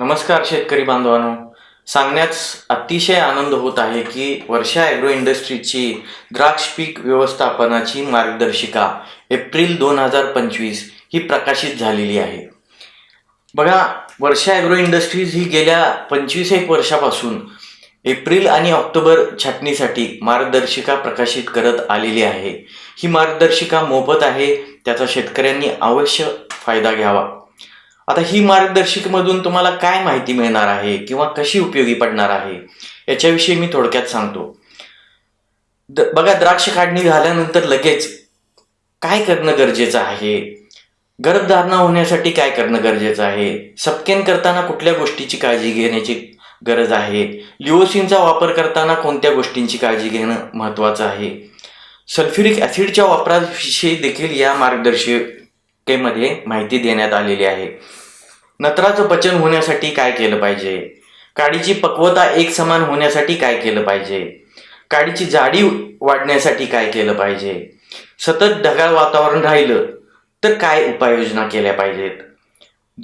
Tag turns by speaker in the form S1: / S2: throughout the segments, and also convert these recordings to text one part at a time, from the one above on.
S1: नमस्कार शेतकरी बांधवांनो. सांगण्यास अतिशय आनंद होत आहे की वर्षा ॲग्रो इंडस्ट्रीची द्राक्ष पीक व्यवस्थापनाची मार्गदर्शिका एप्रिल दोन हजार पंचवीस ही प्रकाशित झालेली आहे. बघा वर्षा ॲग्रो इंडस्ट्रीज ही गेल्या पंचवीस एक वर्षापासून एप्रिल आणि ऑक्टोबर छाटणीसाठी मार्गदर्शिका प्रकाशित करत आलेली आहे. ही मार्गदर्शिका मोफत आहे त्याचा शेतकऱ्यांनी अवश्य फायदा घ्यावा. आता ही मार्गदर्शिकेमधून तुम्हाला काय माहिती मिळणार आहे किंवा कशी उपयोगी पडणार आहे याच्याविषयी मी थोडक्यात सांगतो. द बघा द्राक्ष काढणी झाल्यानंतर लगेच काय करणं गरजेचं आहे? गर्भधारणा होण्यासाठी काय करणं गरजेचं आहे? सपकेन करताना कुठल्या गोष्टीची काळजी घेण्याची गरज आहे? लिओसिनचा वापर करताना कोणत्या गोष्टींची काळजी घेणं महत्त्वाचं आहे? सल्फ्युरिक ॲसिडच्या वापराविषयी देखील या मार्गदर्शिकेमध्ये माहिती देण्यात आलेली आहे. नत्राचं पचन होण्यासाठी काय केलं पाहिजे? काडीची पक्वता एक समान होण्यासाठी काय केलं पाहिजे? काडीची जाडी वाढण्यासाठी काय केलं पाहिजे? सतत ढगाळ वातावरण राहिलं तर काय उपाययोजना केल्या पाहिजेत?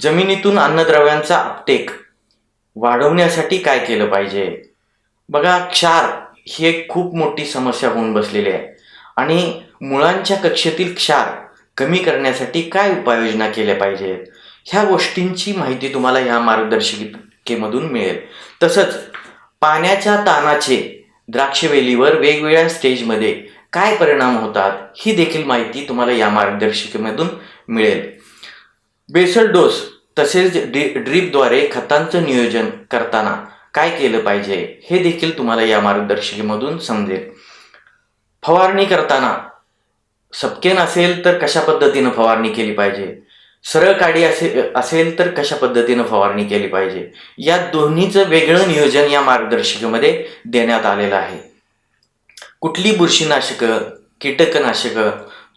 S1: जमिनीतून अन्नद्रव्यांचा अपटेक वाढवण्यासाठी काय केलं पाहिजे? बघा क्षार ही एक खूप मोठी समस्या होऊन बसलेली आहे. आणि मुळांच्या कक्षेतील क्षार कमी करण्यासाठी काय उपाययोजना केल्या पाहिजेत? ह्या गोष्टींची माहिती तुम्हाला ह्या मार्गदर्शिकेमधून मिळेल. तसंच पाण्याच्या ताणाचे द्राक्षवेलीवर वेगवेगळ्या स्टेजमध्ये काय परिणाम होतात ही देखील माहिती तुम्हाला या मार्गदर्शिकेमधून मिळेल. बेसल डोस तसेच ड्रि ड्रीपद्वारे खतांचं नियोजन करताना काय केलं पाहिजे हे देखील तुम्हाला या मार्गदर्शिकेमधून समजेल. फवारणी करताना सपकेन असेल तर कशा पद्धतीनं फवारणी केली पाहिजे? सरळ काडी असे असेल तर कशा पद्धतीनं फवारणी केली पाहिजे? या दोन्हीचं वेगळं नियोजन या मार्गदर्शिकेमध्ये देण्यात आलेलं आहे. कुठली बुरशीनाशकं कीटकनाशकं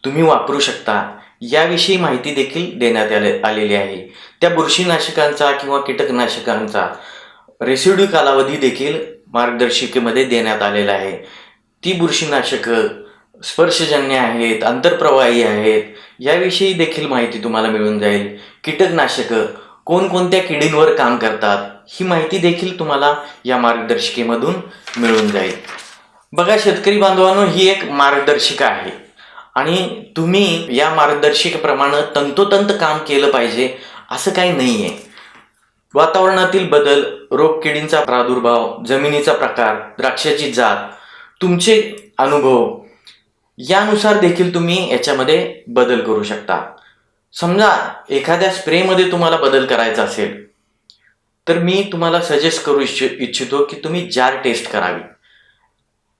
S1: तुम्ही वापरू शकता याविषयी माहिती देखील देण्यात आले आलेली आहे. त्या बुरशीनाशकांचा किंवा कीटकनाशकांचा रेसिड्यू कालावधी देखील मार्गदर्शिकेमध्ये देण्यात आलेला आहे. ती बुरशीनाशकं स्पर्शजन्य आहेत आंतरप्रवाही आहेत याविषयी देखील माहिती तुम्हाला मिळून जाईल. कीटकनाशकं कोणकोणत्या किडींवर काम करतात ही माहिती देखील तुम्हाला या मार्गदर्शिकेमधून मिळून जाईल. बघा शेतकरी बांधवांनो ही एक मार्गदर्शिका आहे. आणि तुम्ही या मार्गदर्शिकेप्रमाणे तंतोतंत काम केलं पाहिजे असं काही नाही आहे वातावरणातील बदल रोगकिडींचा प्रादुर्भाव जमिनीचा प्रकार द्राक्षाची जात तुमचे अनुभव यानुसार देखील तुम्ही याच्यामध्ये बदल करू शकता. समजा एखाद्या स्प्रेमध्ये तुम्हाला बदल करायचा असेल तर मी तुम्हाला सजेस्ट करू इच्छि इच्छितो की तुम्ही जार टेस्ट करावी.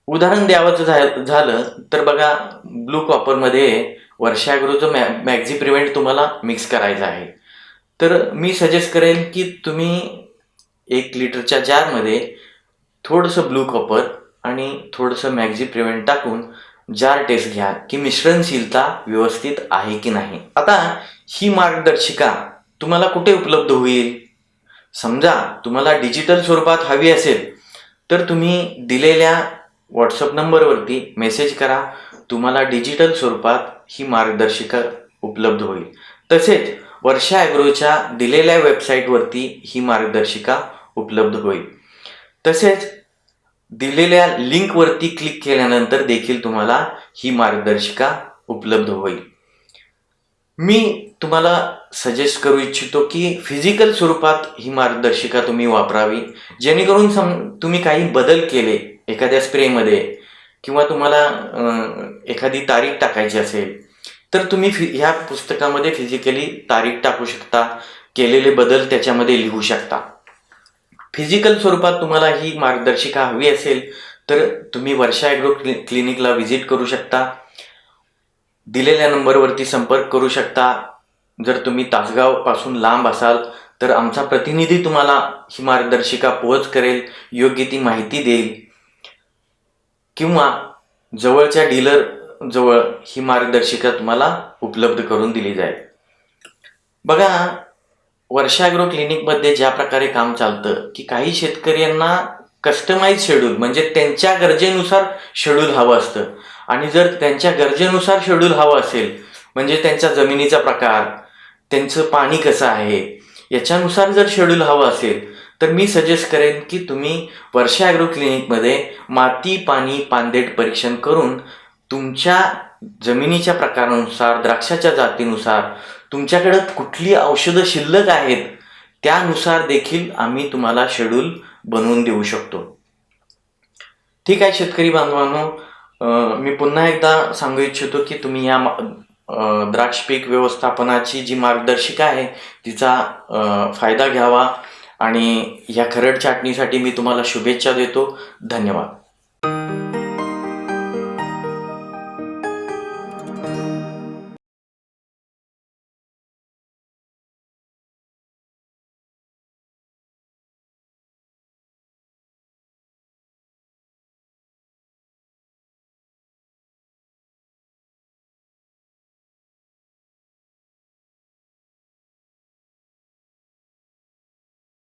S1: उदाहरण द्यावंचं झालं तर बघा ब्लू कॉपरमध्ये वर्षागृहचं मॅ मॅक्झी प्रिव्हेंट तुम्हाला मिक्स करायचं आहे. तर मी सजेस्ट करेन की तुम्ही एक लिटरच्या जारमध्ये थोडंसं ब्लू कॉपर आणि थोडंसं मॅक्झी प्रिव्हेंट टाकून जार टेस्ट घ्या की मिश्रणशीलता व्यवस्थित आहे की नाही. आता ही मार्गदर्शिका तुम्हाला कुठे उपलब्ध होईल? समजा तुम्हाला डिजिटल स्वरूपात हवी असेल तर तुम्ही दिलेल्या व्हॉट्सअप नंबरवरती मेसेज करा. तुम्हाला डिजिटल स्वरूपात ही मार्गदर्शिका उपलब्ध होईल. तसेच वर्षा ॲग्रोच्या दिलेल्या वेबसाईटवरती ही मार्गदर्शिका उपलब्ध होईल. तसेच दिलेल्या लिंकवरती क्लिक केल्यानंतर देखील तुम्हाला ही मार्गदर्शिका उपलब्ध होईल. मी तुम्हाला सजेस्ट करू इच्छितो की फिजिकल स्वरूपात ही मार्गदर्शिका तुम्ही वापरावी. जेणेकरून सम तुम्ही काही बदल केले एखाद्या स्प्रेमध्ये किंवा तुम्हाला एखादी तारीख टाकायची असेल तर तुम्ही फि ह्या पुस्तकामध्ये फिजिकली तारीख टाकू शकता केलेले बदल त्याच्यामध्ये लिहू शकता. फिजिकल स्वरूपात तुम्हाला ही मार्गदर्शिका हवी असेल तर तुम्ही वर्षा ॲग्रो क्लिनिकला व्हिजिट करू शकता. दिलेल्या नंबरवरती संपर्क करू शकता. जर तुम्ही तासगावपासून लांब असाल तर आमचा प्रतिनिधी तुम्हाला ही मार्गदर्शिका पोहोच करेल योग्य ती माहिती देईल. किंवा जवळच्या डीलर जवळ ही मार्गदर्शिका तुम्हाला उपलब्ध करून दिली जाईल. बघा वर्षाग्रो क्लिनिकमध्ये ज्या प्रकारे काम चालतं की काही शेतकऱ्यांना कस्टमाइज शेड्यूल म्हणजे त्यांच्या गरजेनुसार शेड्यूल हवं असतं. आणि जर त्यांच्या गरजेनुसार शेड्यूल हवं असेल म्हणजे त्यांच्या जमिनीचा प्रकार त्यांचं पाणी कसं आहे याच्यानुसार जर शेड्यूल हवं असेल तर मी सजेस्ट करेन की तुम्ही वर्षा ॲग्रो क्लिनिकमध्ये माती पाणी पानदेट परीक्षण करून तुमच्या जमिनीच्या प्रकारानुसार द्राक्षाच्या जातीनुसार तुमच्याकडं कुठली औषधं शिल्लक आहेत त्यानुसार देखील आम्ही तुम्हाला शेड्यूल बनवून देऊ शकतो. ठीक आहे शेतकरी बांधवांनो मी पुन्हा एकदा सांगू इच्छितो की तुम्ही या द्राक्ष पीक व्यवस्थापनाची जी मार्गदर्शिका आहे तिचा फायदा घ्यावा आणि ह्या खरड छाटणीसाठी मी तुम्हाला शुभेच्छा देतो. धन्यवाद.